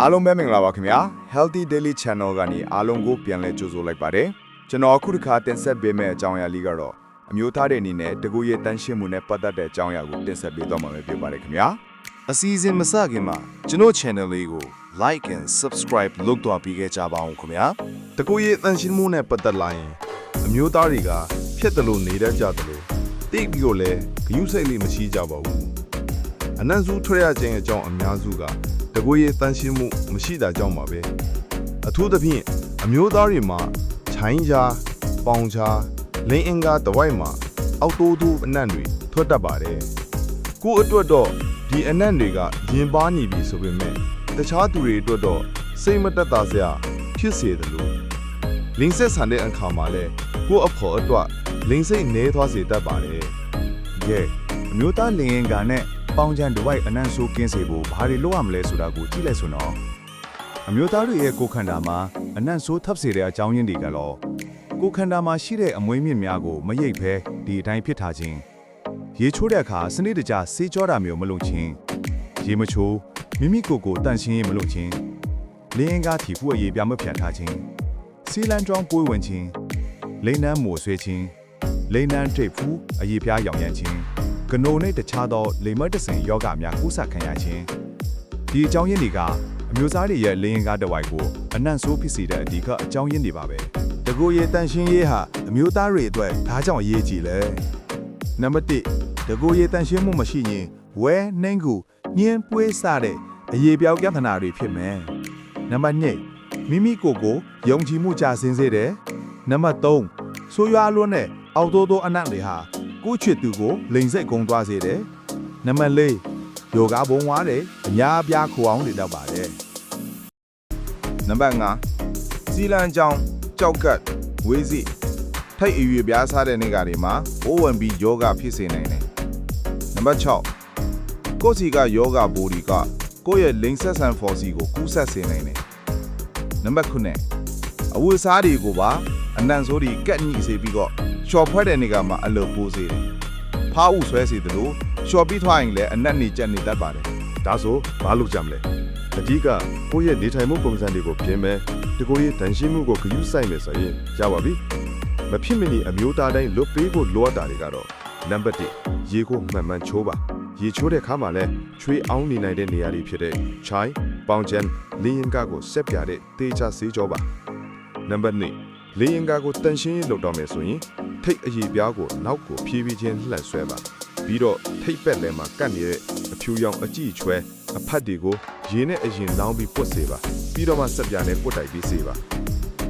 အားလုံးပဲမင်္ဂလာပါခင်ဗျာ Healthy Daily Channel ကနေအားလုံးကိုပြန်လည်ကြိုဆိုလိုက်ပါတယ်ကျွန်တော်အခုတစ်ခါတင်ဆက်ပေးမယ့်အကြောင်းအရာလေးကတော့အမျိုးသားတွေအနေနဲ့တကူရဲ့တန်းရှင်းမှုနဲ့ပတ်သက်တဲ့အကြောင်းအရာကိုတင်ဆက်ပေးသွားမှာပဲဖြစ်ပါတယ်ခင်ဗျာအစီအစဉ်မစခင်မှာကျွန်တော် channel လေးကို like and subscribe လုပ်တော့ပြီးခဲ့ကြပါအောင်ခင်ဗျာတကူရဲ့တန်ရှင်းမှုနဲ့ပတ်သက်လာရင်အမျိုးသားတွေကဖြစ်တယ်လို့နေတတ်ကြတယ်လို့တိတ်ပြီးတော့လည်းဂယုစိတ်လေးမရှိကြပါဘူးအနံ့စုထွက်ရခြင်းအကြောင်းအများစုက တကူရဲ့တန်ရှင်းမှုမရှိတာကြောင့်ပါပဲအထူးသဖြင့်အမျိုးသားတွေမှာခြိုင်းချာပေါင်ချာလင်းအင်္ဂါတဝိုက်မှာအောက်တိုးတိုးအနံ့တွေထွက်တတ်ပါတယ်ကိုယ့်အတွက်တော့ဒီအနံ့တွေကရင်ပါနေပြီဆိုပေမဲ့တခြားသူတွေအတွက်တော့စိတ်မတက်တာစရာဖြစ်စေတယ်လို့လင်းဆက်ဆန်တဲ့အခါမှာလဲကိုယ့်အဖို့အတွက်လင်းစိတ်နေသွားစေတတ်ပါတယ်ကဲအမျိုးသားလင်ရင်ကနဲ့ ပေါင်ချန်တစ်ဝိုက်အနံ့ဆိုးကင်းစေဖို့ဘာတွေလုပ်ရမလဲဆိုတာကိုကြည့်လိုက်ဆိုတော့အမျိုးသားတွေရဲ့ကိုယ်ခန္ဓာမှာအနံ့ဆိုးထပ်စေတဲ့အကြောင်းရင်းတွေကတော့ကိုယ်ခန္ဓာမှာရှိတဲ့အမွေးမြင့်များကိုမရိပ်ဖဲဒီအတိုင်းဖြစ်ထားခြင်းရေချိုးတဲ့အခါစနစ်တကျဆေးကြောတာမျိုးမလုပ်ခြင်းရေမချိုးမိမိကိုယ်ကိုတန့်ရှင်းရေးမလုပ်ခြင်းလင်းရင်ကထီဖူးအရေးပြမဖြတ်ထားခြင်းစီလန်ကြောင်းပွေးဝင်ခြင်းလိန်နန်းမို့ဆွဲခြင်းလိန်နန်းထိပ်ဖူးအရေးပြားရောင်ရမ်းခြင်း ကနိုနဲ့တခြားသောလိမ္မတ်တဆင်ယောဂများကူးစက်ခံရခြင်းဒီအကြောင်းရင်းတွေကအမျိုးသားတွေရဲ့လေရင်ကားတစ်ဝိုက်ကိုအနံ့ဆိုးဖြစ်စေတဲ့အဓိကအကြောင်းရင်းတွေပါပဲတကူရေတန်ရှင်းရေးဟာအမျိုးသားတွေအတွက်ဒါကြောင့်အရေးကြီးလဲနံပါတ်1တကူရေတန်ရှင်းမှုမရှိရင်ဝဲနှင်းကူညင်းပွေးစတဲ့အရေးပြောင်းပြဿနာတွေဖြစ်မယ်နံပါတ်2မိမိကိုယ်ကိုယုံကြည်မှုကြဆင်းစေတယ်နံပါတ်3ဆိုးရွားလွန်းတဲ့အောက်တိုးတိုးအနံ့တွေဟာ ကိုယ့်ချစ်သူကိုလိန်စိတ်ကုန်သွားစေတယ်နံပါတ်4ယောဂဘုံဝါးတယ်အများအပြားခိုအောင်တွေတော့ပါတယ်နံပါတ်5စီလန်ကြောင်ကြောက်ကတ်ဝေးစီထိတ်အရွေပြားစားတဲ့နေကတွေမှာ O1B ယောဂဖြစ်စေနိုင်တယ်နံပါတ်6ကိုယ်စီကယောဂဘိုဒီကကိုယ့်ရဲ့လိန်ဆက်ဆန်ဖော်စီကိုကူးဆက်စေနိုင်တယ်နံပါတ်9အဝတ်စားတွေကိုပါအနံ့ဆိုးတွေကက်ညိစေပြီးတော့ ရှော်ဖွဲ့တဲ့နေကမှာအလောပိုးစေတယ်ဖားဥဆွဲစေတယ်လို့ရှော်ပြီးထွားရင်လည်းအနက်နေကြက်နေတတ်ပါတယ်ဒါဆိုဘာလုပ်ကြမလဲအကြီးကကိုယ့်ရဲ့နေထိုင်မှုပုံစံတွေကိုပြင်မယ်တကိုယ်ရဲ့တန်ရှင်းမှုကိုဂရုစိုက်မယ်ဆိုရင်ရပါပြီမဖြစ်မနေအမျိုးသားတိုင်းလွတ်ပေးဖို့လိုအပ်တာတွေကတော့နံပါတ်1ရေကိုမှန်မှန်ချိုးပါရေချိုးတဲ့အခါမှာလဲချွေးအောင်နေနိုင်တဲ့နေရာတွေဖြစ်တဲ့ chai ပေါင်ချန်လင်းရင်ကားကိုဆက်ပြတဲ့တေချာဆေးကြောပါနံပါတ်2လင်းရင်ကားကိုတန်ရှင်းရေးလုပ်တော့မယ်ဆိုရင် ထိတ်အရေပြားကိုနောက်ကိုဖြည်းဖြည်းချင်းလှန်ဆွဲပါပြီးတော့ထိတ်ပက်လဲမှာကတ်နေတဲ့အဖြူရောင်အကြည့်ချွဲအဖတ်တွေကိုရေနဲ့အရင်လောင်းပြီးပွတ်စေပါပြီးတော့မှဆက်ပြားနဲ့ပွတ်တိုက်ပြီးစေပါ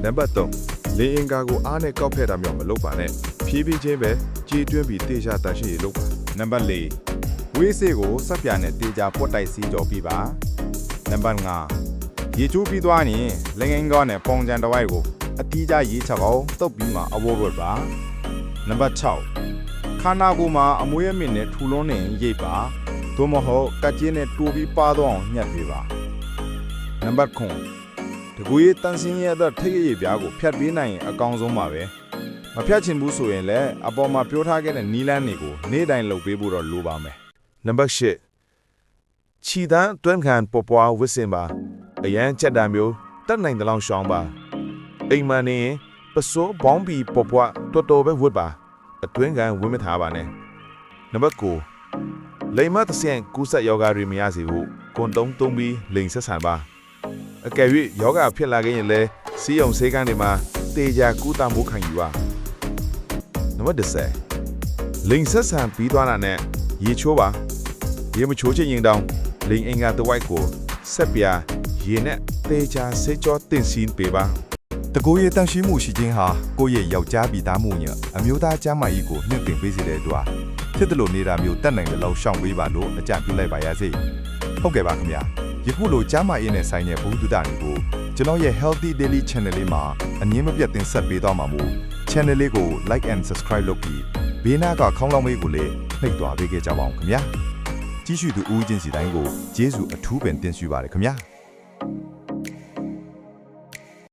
နံပါတ်3လင်းအင်ကာကိုအားနဲ့ကောက်ဖက်တာမျိုးမလုပ်ပါနဲ့ဖြည်းဖြည်းချင်းပဲကြေးတွင်းပြီးတေချာတန်ရှင်းရေးလုပ်ပါနံပါတ်4ဝေးစေးကိုစက်ပြာနဲ့တေချာပွတ်တိုက်စီးကြော်ပြပါနံပါတ်5ရေချိုးပြီးသွားရင်လက်ငင်းကောနဲ့ပုံကြံတစ်ဝိုက်ကိုအတီးကြရေချက်အောင်တုပ်ပြီးမှအဝိုးဝတ်ပါ နံပါတ်6ခန္ဓာကိုယ်မှာအမွေးအမြင့်နဲ့ထူလွန်းနေရင်ရိပ်ပါသို့မဟုတ်ကတ်ကျင်းနဲ့တိုးပြီးပါတော့အောင်ညှက်ပေးပါနံပါတ်9တကူရေးတန်စင်းရဲ့အတွက်ထိတ်ရည်ပြားကိုဖြတ်ပေးနိုင်ရင်အကောင်းဆုံးပါပဲမဖြတ်ချင်ဘူးဆိုရင်လည်းအပေါ်မှာပြောထားခဲ့တဲ့နီလန်းတွေကိုနေ့တိုင်းလုပ်ပေးဖို့တော့လိုပါမယ်နံပါတ်၈ခြီတန်းတွန်းခံပေါ်ပွားဝစ်စင်ပါအရန်ချက်တာမျိုးတတ်နိုင်တဲ့လောက်ရှောင်းပါအိမ်မနေရင် ပစိုးဘောင်းဘီပေါ်ပွားတော်တော်ပဲဝတ်ပါအတွင်းကန်ဝင်းမထားပါနဲ့နံပါတ်9လိမ်မတစ်ဆင့်ကူးဆက်ယောဂတွေမရစေဘူးကွန်တုံးသုံးပြီးလိမ်ဆက်ဆန်ပါအကယ်၍ယောဂဖြစ်လာခဲ့ရင်လည်းစီးအောင်ဆေးကန်းတွေမှာတေချာကူးတာမှုခံယူပါနံပါတ်10လိမ်ဆက်ဆန်ပြီးသွားတာနဲ့ရေချိုးပါရေမချိုးချင်ရင်တောင်လိန်အင်္ဂါတစ်ဝိုက်ကိုဆက်ပြာရေနဲ့တေချာဆေးကြောတင်စီပေးပါ တကူရဲ့တန့်ရှင်းမှုရှိခြင်းဟာကိုယ့်ရဲ့ယောက်ျားပြည်သားမှုညအမျိုးသားကျမ်းမာရေးကိုမြင့်တင်ပေးစေတဲ့အတွက်ဖြစ်တယ်လို့နေတာမျိုးတတ်နိုင်တဲ့လောက်ရှောင်ပေးပါလို့အကြံပြုလိုက်ပါရစေဟုတ်ကဲ့ပါခင်ဗျာယခုလိုကျမ်းမာရေးနဲ့ဆိုင်တဲ့ဘုဒ္ဓတာတွေကိုကျွန်တော်ရဲ့ Healthy Daily Channel လေးမှာအငင်းမပြတ်တင်ဆက်ပေးသွားမှာမို့ channel လေးကို like and subscribe လုပ်ပြီးဘေးနားကခေါင်းလောင်းလေးကိုလည်းနှိပ်သွားပေးကြကြပါအောင်ခင်ဗျာကြည့်ရှုသူဦးချင်းစီတိုင်းကိုကျေးဇူးအထူးပင်တင်ရှိပါတယ်ခင်ဗျာ